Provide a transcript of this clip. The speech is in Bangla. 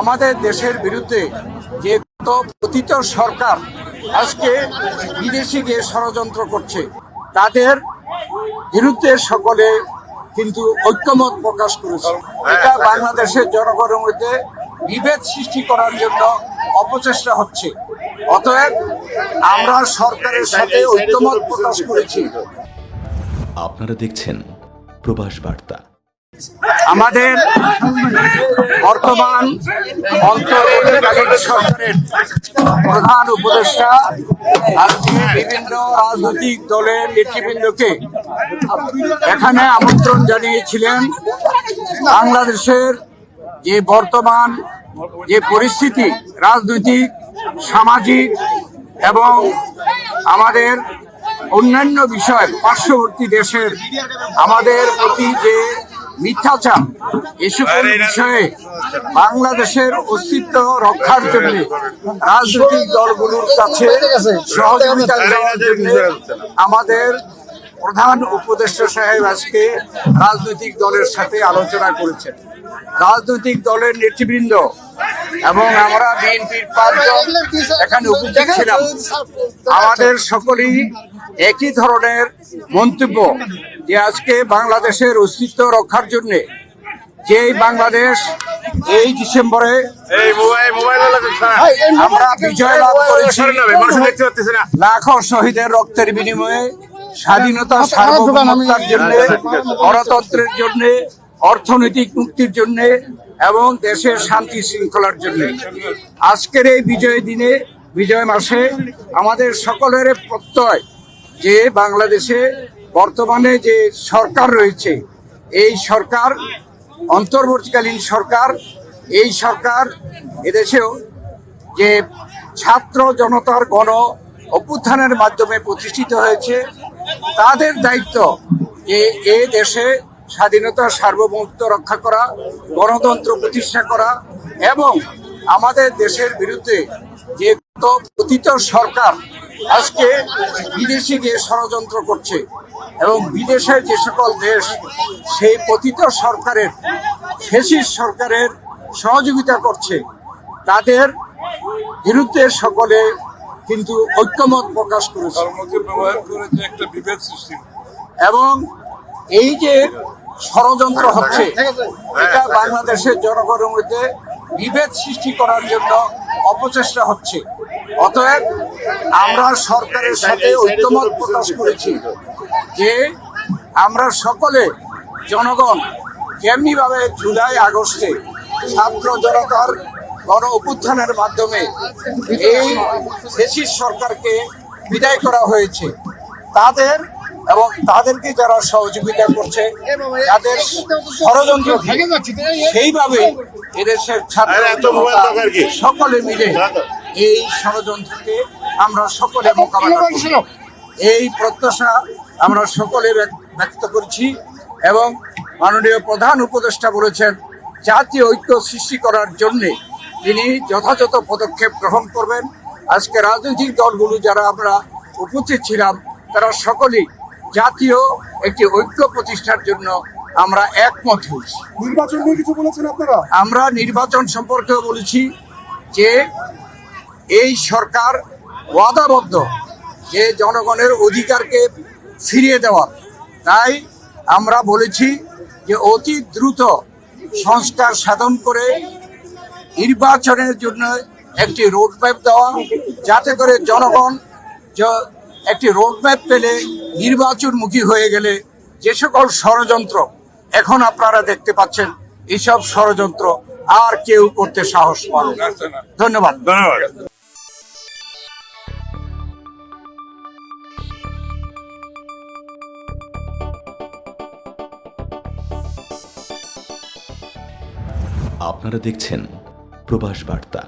আমাদের দেশের বিরুদ্ধে যে গত পতিত সরকার আজকে বিদেশি গিয়ে ষড়যন্ত্র করছে, তাদের বিরুদ্ধে সকলে কিন্তু ঐক্যমত প্রকাশ করেছে। এটা বাংলাদেশের জনগণের মধ্যে বিভেদ সৃষ্টি করার জন্য অপচেষ্টা হচ্ছে। অতএব আমরা সরকারের সাথে ঐক্যমত প্রকাশ করেছি। আপনারা দেখছেন প্রবাস বার্তা। আমাদের বর্তমান সরকারের প্রধান উপদেষ্টা আজকে বিভিন্ন রাজনৈতিক দলের নেতৃবৃন্দকে এখানে আমন্ত্রণ জানিয়েছিলেন। বাংলাদেশের যে বর্তমান যে পরিস্থিতি, রাজনৈতিক, সামাজিক এবং আমাদের অন্যান্য বিষয়, পার্শ্ববর্তী দেশের আমাদের প্রতি যে মিথ্যাচার এ সকল বিষয়ে বাংলাদেশের অস্তিত্ব রক্ষার জন্য রাজনৈতিক দলগুলোর কাছে সহযোগিতা দেওয়ার জন্য আমাদের প্রধান উপদেষ্টা সাহেব আজকে রাজনৈতিক দলের সাথে আলোচনা করেছেন রাজনৈতিক দলের নেতৃবৃন্দ এবং আমরা বিএনপির পাঁচজন এখানে উপস্থিত ছিলাম আমাদের সকলেই একই ধরনের মন্তব্য যে আজকে বাংলাদেশের অস্তিত্ব রক্ষার জন্য যেই বাংলাদেশ এই ডিসেম্বরে এই মোবাইল মোবাইল আমরা বিজয় লাভ করেছি। লাখো শহীদের রক্তের বিনিময়ে স্বাধীনতা সার্বভৌমত্বের জন্য গণতন্ত্রের জন্য অর্থনৈতিক মুক্তির জন্য এবং দেশের শান্তি শৃঙ্খলার জন্য। আজকের এই বিজয় দিনে বিজয় মাসে আমাদের সকলের প্রত্যয় যে বাংলাদেশে বর্তমানে যে সরকার রয়েছে, এই সরকার, অন্তর্বর্তীকালীন সরকার, এই সরকার এদেশেও যে ছাত্র জনতার গণ অভ্যুত্থানের মাধ্যমে প্রতিষ্ঠিত হয়েছে, তাদের দায়িত্ব যে এ দেশে স্বাধীনতা, সার্বভৌমত্ব রক্ষা করা, গণতন্ত্র প্রতিষ্ঠা করা এবং আমাদের দেশের বিরুদ্ধে যে পতিত সরকার আজকে বিদেশে গিয়ে ষড়যন্ত্র করছে এবং বিদেশের যে সকল দেশ সেই পতিত সরকারের ফেসিস সরকারের সহযোগিতা করছে তাদের বিরুদ্ধে সকলে কিন্তু ঐক্যমত প্রকাশ করেছে। ধর্মকে ব্যবহার করে যে একটা বিভেদ সৃষ্টি। এবং এই যে ষড়যন্ত্র হচ্ছে এটা বাংলাদেশের জনগণের মধ্যে বিভেদ সৃষ্টি করার জন্য অপচেষ্টা হচ্ছে। অতএব আমরা সরকারের সাথে ঐক্যমত প্রকাশ করেছি যে আমরা সকলে জনগণ যেমনি ভাবে জুলাই আগস্টে ছাত্র জনতার গণ অভ্যুত্থানের মাধ্যমে এই ফেসিস সরকারকে বিদায় করা হয়েছে তাদের এবং তাদেরকে যারা সহযোগিতা করছে তাদের ষড়যন্ত্র সেইভাবে এদেশের ছাত্র আরে এত মোবাইল জনতা দরকার কি? সকলে মিলে এই ষড়যন্ত্রকে আমরা সকলে মোকাবেলা করব। এই প্রত্যাশা আমরা সকলে ব্যক্ত করছি এবং মাননীয় প্রধান উপদেষ্টা বলেছেন জাতীয় ঐক্য সৃষ্টি করার জন্য তিনি যথাযথ পদক্ষেপ গ্রহণ করবেন। আজকে রাজনৈতিক দলগুলো যারা আমরা উপস্থিত ছিলাম তারা সকলেই জাতীয় একটি ঐক্য প্রতিষ্ঠার জন্য আমরা একমত হয়েছি। নির্বাচন নিয়ে কিছু বলেছেন আপনারা? আমরা নির্বাচন সম্পর্কেও বলেছি যে এই সরকার ওয়াদাবদ্ধ যে জনগণের অধিকারকে ফিরিয়ে দেওয়ার। তাই আমরা বলেছি যে অতি দ্রুত সংস্কার সাধন করে নির্বাচনের জন্য একটি রোডম্যাপ দেওয়া যাতে করে জনগণ একটি রোডম্যাপ পেলে নির্বাচনমুখী হয়ে গেলে যে সকল ষড়যন্ত্র এখন আপনারা দেখতে পাচ্ছেন এইসব ষড়যন্ত্র আর কেউ করতে সাহস পাবে ধন্যবাদ। ধন্যবাদ। আপনারা দেখছেন প্রবাস বার্তা।